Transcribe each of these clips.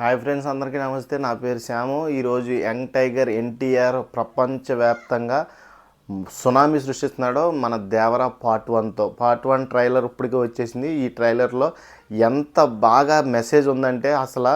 Hi friends అందరికీ నమస్తే. నా పేరు శ్యాము. ఈరోజు యంగ్ టైగర్ ఎన్టీఆర్ ప్రపంచవ్యాప్తంగా సునామీ సృష్టిస్తున్నాడు మన దేవర పార్ట్ వన్తో పార్ట్ వన్ ట్రైలర్ ఇప్పటికే వచ్చేసింది. ఈ ట్రైలర్లో ఎంత బాగా మెసేజ్ ఉందంటే అసలు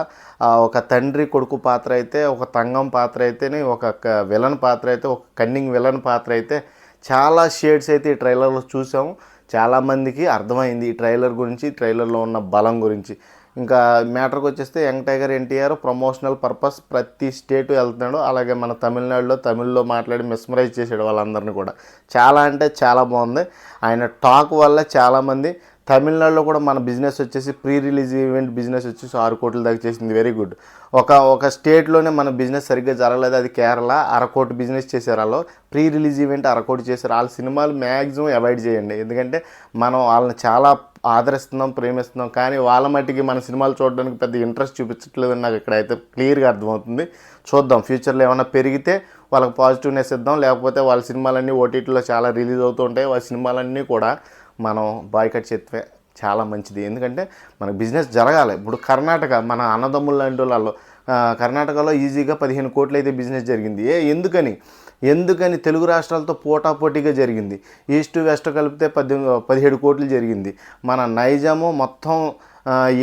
ఒక తండ్రి కొడుకు పాత్ర అయితే ఒక తంగం పాత్ర అయితేనే ఒక విలన్ పాత్ర అయితే ఒక కన్నింగ్ విలన్ పాత్ర అయితే చాలా షేడ్స్ అయితే ఈ ట్రైలర్లో చూసాము చాలామందికి అర్థమైంది ఈ ట్రైలర్ గురించి ట్రైలర్లో ఉన్న బలం గురించి. ఇంకా మ్యాటర్కి వచ్చేస్తే young tiger NTR promotional purpose ప్రతి స్టేట్ వెళ్తున్నాడు. అలాగే మన తమిళనాడులో తమిళ్ళో మాట్లాడి మెస్మరైజ్ చేసాడు వాళ్ళందరినీ కూడా. చాలా అంటే చాలా బాగుంది. ఆయన టాక్ వల్ల చాలామంది తమిళనాడులో కూడా మన బిజినెస్ వచ్చేసి ప్రీ రిలీజ్ ఈవెంట్ బిజినెస్ వచ్చేసి ఆరు కోట్ల దాకా చేసింది. Very good. ఒక ఒక స్టేట్లోనే మన బిజినెస్ సరిగ్గా జరగలేదు. అది కేరళ. అరకోటి బిజినెస్ చేశారు వాళ్ళు. ప్రీ రిలీజ్ ఈవెంట్ అరకోటి చేశారు. వాళ్ళ సినిమాలు మ్యాక్సిమం అవాయిడ్ చేయండి. ఎందుకంటే మనం వాళ్ళని చాలా ఆదరిస్తున్నాం ప్రేమిస్తున్నాం కానీ వాళ్ళ మట్టికి మన సినిమాలు చూడడానికి పెద్ద ఇంట్రెస్ట్ చూపించట్లేదు నాకు ఇక్కడైతే క్లియర్గా అర్థమవుతుంది. చూద్దాం ఫ్యూచర్లో ఏమైనా పెరిగితే వాళ్ళకి పాజిటివ్నెస్ ఇద్దాం లేకపోతే వాళ్ళ సినిమాలన్నీ ఓటీటీలో చాలా రిలీజ్ అవుతూ ఉంటాయి. వాళ్ళ సినిమాలన్నీ కూడా మనం బాయ్కట్ చేస్తే చాలా మంచిది. ఎందుకంటే మన బిజినెస్ జరగాలి. ఇప్పుడు కర్ణాటక మన అన్నదమ్ముల లాంటి వాళ్ళు కర్ణాటకలో ఈజీగా పదిహేను కోట్లు అయితే బిజినెస్ జరిగింది. ఏ ఎందుకని? ఎందుకని తెలుగు రాష్ట్రాలతో పోటాపోటీగా జరిగింది? ఈస్ట్ వెస్ట్ కలిపితే పద్దెనిమిది పదిహేడు కోట్లు జరిగింది. మన నైజాము మొత్తం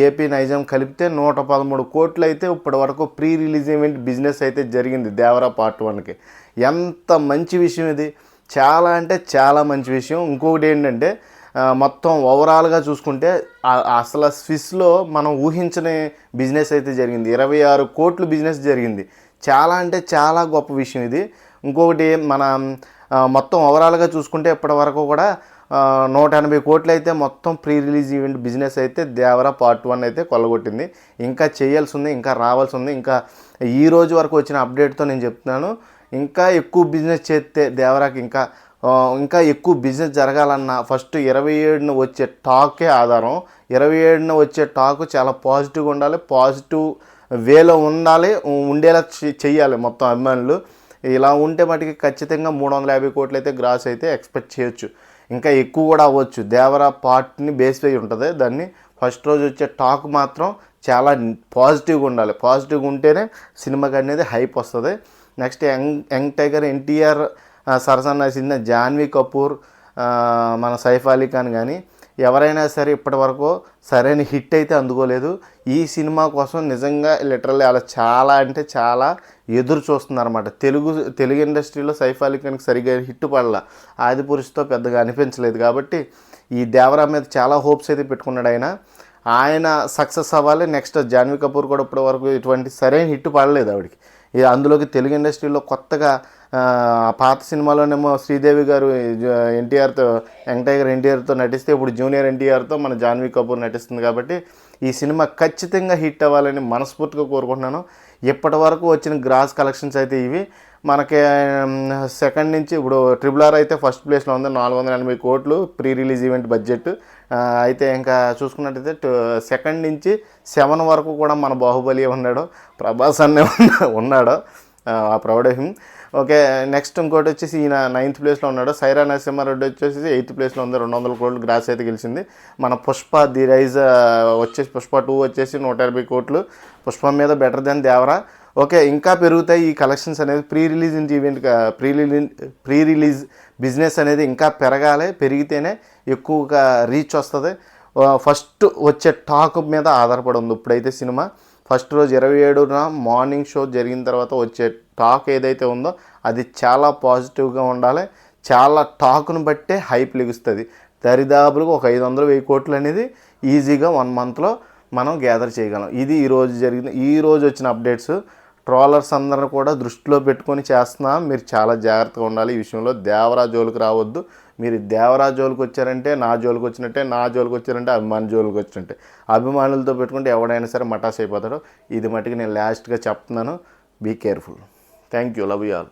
ఏపీ నైజాం కలిపితే నూట పదమూడు కోట్లు అయితే ఇప్పటి వరకు ప్రీ రిలీజ్ ఈవెంట్ బిజినెస్ అయితే జరిగింది దేవరా పార్ట్ వన్కి. ఎంత మంచి విషయం ఇది? చాలా అంటే చాలా మంచి విషయం. ఇంకొకటి ఏంటంటే మొత్తం ఓవరాల్గా చూసుకుంటే అసలు స్విస్లో మనం ఊహించని బిజినెస్ అయితే జరిగింది. ఇరవై ఆరు కోట్లు బిజినెస్ జరిగింది. చాలా అంటే చాలా గొప్ప విషయం ఇది. ఇంకొకటి మన మొత్తం ఓవరాల్గా చూసుకుంటే ఇప్పటి వరకు కూడా నూట ఎనభై కోట్లు అయితే మొత్తం ప్రీ రిలీజ్ ఈవెంట్ బిజినెస్ అయితే దేవరా పార్ట్ వన్ అయితే కొల్లగొట్టింది. ఇంకా చేయాల్సి ఉంది ఇంకా రావాల్సి ఉంది. ఇంకా ఈ రోజు వరకు వచ్చిన అప్డేట్తో నేను చెప్తున్నాను. ఇంకా ఎక్కువ బిజినెస్ చేస్తే దేవరాకి ఇంకా ఇంకా ఎక్కువ బిజినెస్ జరగాలన్న ఫస్ట్ ఇరవై ఏడున వచ్చే టాకే ఆధారం. ఇరవై ఏడున వచ్చే టాక్ చాలా పాజిటివ్గా ఉండాలి పాజిటివ్ వేలో ఉండాలి ఉండేలా చె- చెయ్యాలి మొత్తం అభిమానులు. ఇలా ఉంటే మటుకి ఖచ్చితంగా మూడు వందల యాభై కోట్లు అయితే గ్రాస్ అయితే ఎక్స్పెక్ట్ చేయొచ్చు. ఇంకా ఎక్కువ కూడా అవ్వచ్చు. దేవరా పార్ట్ని బేస్ అయి ఉంటుంది. దాన్ని ఫస్ట్ రోజు వచ్చే టాక్ మాత్రం చాలా పాజిటివ్గా ఉండాలి. పాజిటివ్గా ఉంటేనే సినిమాకి అనేది హైప్ వస్తుంది. Next young young tiger NTR సరసన చిన్న జాన్వీ కపూర్ మన సైఫ్ అలీ ఖాన్ కానీ ఎవరైనా సరే ఇప్పటి వరకు సరైన హిట్ అయితే అందుకోలేదు. ఈ సినిమా కోసం నిజంగా లిటరల్లీ అలా చాలా అంటే చాలా ఎదురు చూస్తున్నారన్నమాట. తెలుగు తెలుగు ఇండస్ట్రీలో సైఫ్ అలీ ఖాన్కి సరిగ్గా హిట్ పడలా. ఆది పురుషుతో పెద్దగా అనిపించలేదు కాబట్టి ఈ దేవరా మీద చాలా హోప్స్ అయితే పెట్టుకున్నాడు ఆయన. ఆయన సక్సెస్ అవ్వాలి నెక్స్ట్ జాన్వీ కపూర్ కూడా ఇప్పటి వరకు ఇటువంటి సరైన హిట్ పడలేదు ఆవిడకి. ఇది అందులోకి తెలుగు ఇండస్ట్రీలో కొత్తగా పాత సినిమాలోనేమో శ్రీదేవి గారు ఎన్టీఆర్తో యంగ్ టైగర్ ఎన్టీఆర్తో నటిస్తే ఇప్పుడు జూనియర్ ఎన్టీఆర్తో మన జాన్వీ కపూర్ నటిస్తుంది కాబట్టి ఈ సినిమా ఖచ్చితంగా హిట్ అవ్వాలని మనస్ఫూర్తిగా కోరుకుంటున్నాను. ఇప్పటి వరకు వచ్చిన గ్రాస్ కలెక్షన్స్ అయితే ఇవి. మనకి సెకండ్ నుంచి ఇప్పుడు ట్రిపుల్ ఆర్ అయితే ఫస్ట్ ప్లేస్లో ఉంది. నాలుగు వందల ఎనభై కోట్లు ప్రీ రిలీజ్ ఈవెంట్ బడ్జెట్. అయితే ఇంకా చూసుకున్నట్టయితే సెకండ్ నుంచి సెవెన్ వరకు కూడా మన బాహుబలి ఉన్నాడు. ప్రభాస్ అనే ఉన్నాడు. ఆ ప్రౌడ్ హిమ్. ఓకే నెక్స్ట్ ఇంకోటి వచ్చేసి ఈయన నైన్త్ ప్లేస్లో ఉన్నాడు. సైరా నరసింహారెడ్డి వచ్చేసి ఎయిత్ ప్లేస్లో ఉంది. రెండు వందల కోట్లు గ్రాస్ అయితే గెలిచింది. మన పుష్ప ది రైజ్ వచ్చేసి పుష్ప టూ వచ్చేసి నూట యాభై కోట్లు. పుష్ప మీద బెటర్ దెన్ దేవరా. ఓకే ఇంకా పెరుగుతాయి ఈ కలెక్షన్స్ అనేది. Pre release event pre release pre release business అనేది ఇంకా పెరగాలి పెరిగితేనే ఎక్కువగా రీచ్ వస్తుంది. ఫస్ట్ వచ్చే టాక్ మీద ఆధారపడి ఉంది ఇప్పుడైతే సినిమా. ఫస్ట్ రోజు ఇరవై ఏడున మార్నింగ్ షో జరిగిన తర్వాత వచ్చే టాక్ ఏదైతే ఉందో అది చాలా పాజిటివ్గా ఉండాలి. చాలా టాక్ను బట్టే హైప్ లెగుస్తుంది. దరిదాపులకు ఒక ఐదు వందలు వెయ్యి కోట్లు అనేది ఈజీగా వన్ మంత్లో మనం గ్యాదర్ చేయగలం. ఇది ఈరోజు జరిగిన ఈ రోజు వచ్చిన అప్డేట్స్. ట్రోలర్స్ అందరిని కూడా దృష్టిలో పెట్టుకొని చేస్తున్నా. మీరు చాలా జాగ్రత్తగా ఉండాలి. ఈ విషయంలో దేవరా జోలికి రావద్దు. మీరు దేవరా జోలికి వచ్చారంటే నా జోలికి వచ్చినట్టే నా జోలికి వచ్చారంటే అభిమాని జోలికి వచ్చినట్టే. అభిమానులతో పెట్టుకుంటే ఎవడైనా సరే మటాస్ అయిపోతాడు. ఇది మటుకు నేను లాస్ట్గా చెప్తున్నాను. Be careful thank you love you all